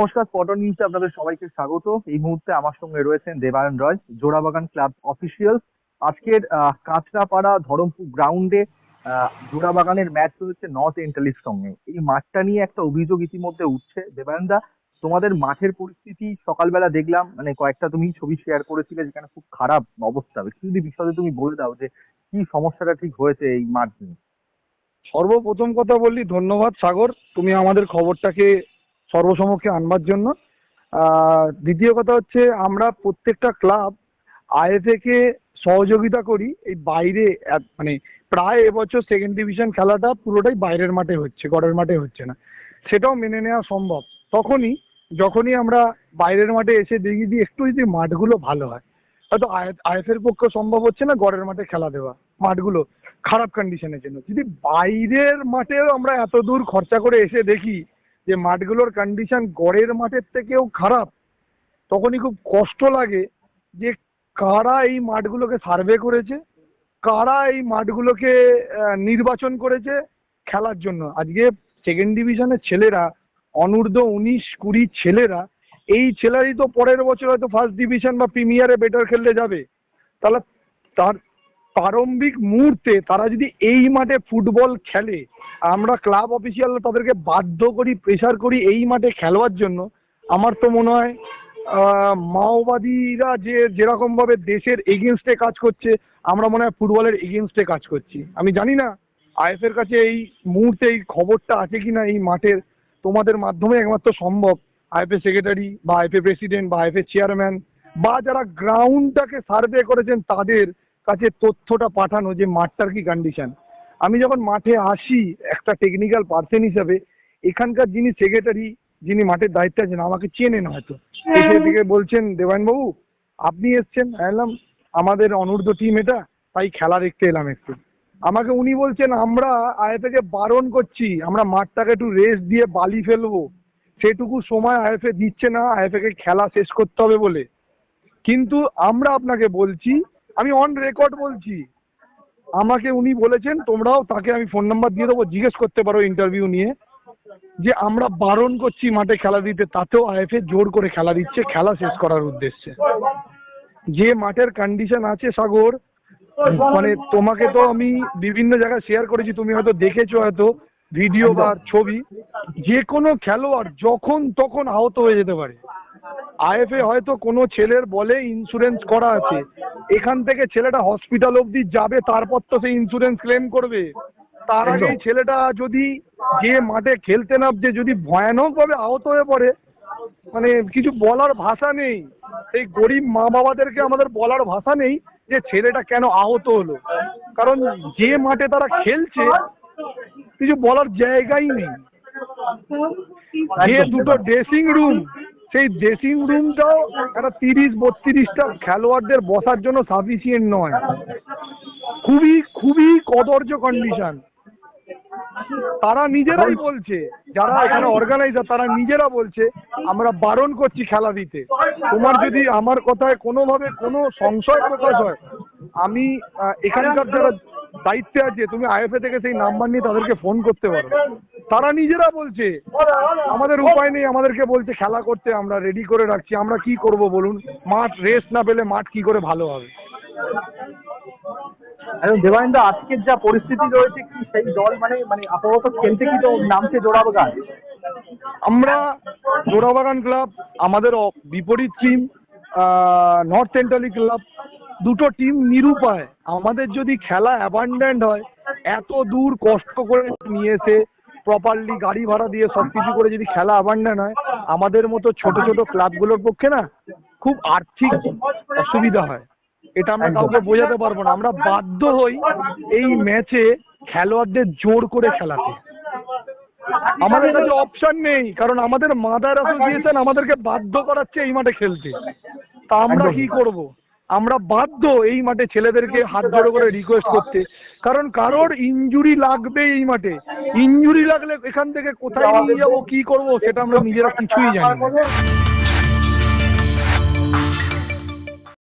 নমস্কার স্পটন নিউজে আপনাদের সবাইকে স্বাগত। এই মুহূর্তে আমার সঙ্গে রয়েছেন দেবায়ন রয়, জোড়াবাগান ক্লাব অফিসিয়াল। আজকের কাঁচরাপাড়া ধরমপুর গ্রাউন্ডে জোড়াবাগানের ম্যাচ রয়েছে নর্থ এন্টালির সঙ্গে। এই মাঠটা নিয়ে একটা অভিযোগ ইতিমধ্যে উঠছে। দেবায়নদা তোমাদের মাঠের পরিস্থিতি সকালবেলা দেখলাম মানে কয়েকটা তুমি ছবি শেয়ার করেছিলে যেখানে খুব খারাপ অবস্থা। যদি বিষয়ে তুমি বলে দাও যে, কি সমস্যাটা ঠিক হয়েছে এই মাঠ নিয়ে? সর্বপ্রথম কথা বললি, ধন্যবাদ সাগর। তুমি আমাদের খবরটাকে সর্বসমক্ষে আনবার জন্য। দ্বিতীয় কথা হচ্ছে, আমরা প্রত্যেকটা ক্লাব আইএফএ কে সহযোগিতা করি। এই বাইরে মানে প্রায় এবছর সেকেন্ড ডিভিশন খেলাটা পুরোটাই বাইরের মাঠে হচ্ছে ঘরের মাঠে হচ্ছে না। সেটাও মেনে নেওয়া সম্ভব। তখনই, যখনই আমরা বাইরের মাঠে এসে দেখি যে একটু যদি মাঠগুলো ভালো হয়, হয়তো আইএফ এর পক্ষে সম্ভব হচ্ছে না ঘরের মাঠে খেলা দেওয়া, মাঠগুলো খারাপ কন্ডিশনের জন্য। যদি বাইরের মাঠেও আমরা এত দূর খরচা করে এসে দেখি যে মাঠগুলোর কন্ডিশন গড়ের মাঠের থেকেও খারাপ, তখনই খুব কষ্ট লাগে যে কারা এই মাঠগুলোকে সার্ভে করেছে, কারা এই মাঠগুলোকে নির্বাচন করেছে খেলার জন্য। আজকে সেকেন্ড ডিভিশনের ছেলেরা, অনূর্ধ্ব উনিশ কুড়ি ছেলেরা, এই ছেলেরাই তো পরের বছর হয়তো ফার্স্ট ডিভিশন বা প্রিমিয়ারে বেটার খেলতে যাবে। তাহলে তার প্রারম্ভিক মুহূর্তে তারা যদি এই মাঠে ফুটবল খেলে, আমরা ক্লাব অফিসিয়াল তাদেরকে বাধ্য করি প্রেসার করি এই মাঠে খেলবার জন্য, আমার তো মনে হয় মাওবাদীরা যে যেরকম ভাবে দেশের এগেনস্টে কাজ করছে, আমরা মনে হয় ফুটবলের এগেনস্টে কাজ করছি। আমি জানি না আইএফ এর কাছে এই মুহূর্তে এই খবরটা আছে কিনা এই মাঠের, তোমাদের মাধ্যমে একমাত্র সম্ভব। আইএফএ সেক্রেটারি বা আইএফএ প্রেসিডেন্ট বা আইএফএ চেয়ারম্যান বা যারা গ্রাউন্ডটাকে সার্ভে করেছেন তাদের কাছে তথ্যটা পাঠানো যে মাঠটার কি কন্ডিশন আমি যখন মাঠে আসি একটা টেকনিক্যাল পার্সন হিসাবে এখানকার যিনি সেক্রেটারি যিনি মাঠের দায়িত্বে আছেন আমাকে চেনেন হয়তো। থেকে বলছেন দেবায়ন বাবু আপনি এসছেন? বললাম আমাদের অনূর্ধ্ব টিম এটা তাই খেলা দেখতে এলাম একটু। আমাকে উনি বলছেন আমরা আইএফএ কে বারণ করছি আমরা মাঠটাকে একটু রেস্ট দিয়ে বালি ফেলব। সেটুকু সময় আইএফএ দিচ্ছে না আইএফএ কে খেলা শেষ করতে হবে বলে। কিন্তু আমরা আপনাকে বলছি আমি অন রেকর্ড বলছি। আমাকে উনি বলেছেন, তোমরাও তাকে আমি ফোন নাম্বার দিয়ে দেবো, জিজ্ঞেস করতে পারো ইন্টারভিউ নিয়ে, যে আমরা বারণ করছি মাঠে খেলা দিতে, তাতেও আইএফএ জোর করে খেলা দিচ্ছে, খেলা শেষ করার উদ্দেশ্যে। যে মাঠের কন্ডিশন আছে, সাগর মানে তোমাকে তো আমি বিভিন্ন জায়গায় শেয়ার করেছি, তুমি হয়তো দেখেছ হয়তো ভিডিও বা ছবি। যে কোনো খেলোয়াড় যখন তখন আহত হয়ে যেতে পারে। আইএফএ হয়তো কোনো ছেলের বলে ইন্স্যুরেন্স করা আছে। এখান থেকে ছেলেটা হসপিটাল অবধি যাবে তারপর তো সেই ইন্স্যুরেন্স ক্লেম করবে। তার আগে ছেলেটা যদি যে মাঠে খেলতে নামছে যদি ভয়ানক ভাবে আহত হয়ে পড়ে মানে কিছু বলার ভাষা নেই। এই গরিব মা বাবাদেরকে আমাদের বলার ভাষা নেই যে ছেলেটা কেন আহত হলো। কারণ যে মাঠে তারা খেলছে কিছু বলার জায়গাই নেই। যে দুটো ড্রেসিং রুম সেই ড্রেসিং রুমটাও একটা তিরিশ বত্রিশটা খেলোয়াড়দের বসার জন্য সাফিসিয়েন্ট নয়। খুবই খুবই কদর্য কন্ডিশন তারা নিজেরাই বলছে যারা এখানে অর্গানাইজার তারা নিজেরা বলছে আমরা বারণ করছি খেলা দিতে। তোমার যদি আমার কথায় কোনোভাবে কোনো সংশয় প্রকাশ হয় আমি এখানকার যারা দায়িত্বে আছে তুমি আইএফএ থেকে সেই নাম্বার নিয়ে তাদেরকে ফোন করতে পারো। তারা নিজেরা বলছে। আমাদের উপায় নেই আমাদেরকে বলছে খেলা করতে আমরা রেডি করে রাখছি আমরা কি করব বলুন? মাঠ রেস্ট না পেলে মাঠ কি করে ভালো হবে? এখন দেবায়নদা আজকের যা পরিস্থিতি রয়েছে কি? সেই দল মানে মানে আপাতত খেলতে কি তো নামছে জোড়াবাগান? আমরা জোড়াবাগান ক্লাব আমাদের বিপরীত টিম নর্থ সেন্ট্রালি ক্লাব দুটো টিম নিরুপায়। আমাদের যদি খেলা অ্যাবান্ডেন্ট হয় এত দূর কষ্ট করে নিয়ে এসে প্রপারলি গাড়ি ভাড়া দিয়ে সবকিছু করে যদি খেলা অ্যাবান্ডেন্ট হয় আমাদের মতো ছোট ছোট ক্লাবগুলোর পক্ষে না খুব আর্থিক অসুবিধা হয়। এটা আমরা কাউকে বোঝাতে পারব না। আমরা বাধ্য হই এই ম্যাচে খেলোয়াড়দের জোর করে খেলাতে। আমাদের কাছে অপশন নেই কারণ আমাদের মাদার অ্যাসোসিয়েশন আমাদেরকে বাধ্য করাচ্ছে এই মাঠে খেলতে। তা আমরা কি করব? আমরা বাধ্য এই মাঠে ছেলেদেরকে হাত ধরে করে রিকোয়েস্ট করতে। কারণ কারোর ইঞ্জুরি লাগবে এই মাঠে। ইঞ্জুরি লাগলে এখান থেকে কোথায় নিয়ে যাব, কি করব, সেটা আমরা নিজেরা কিছুই জানি না।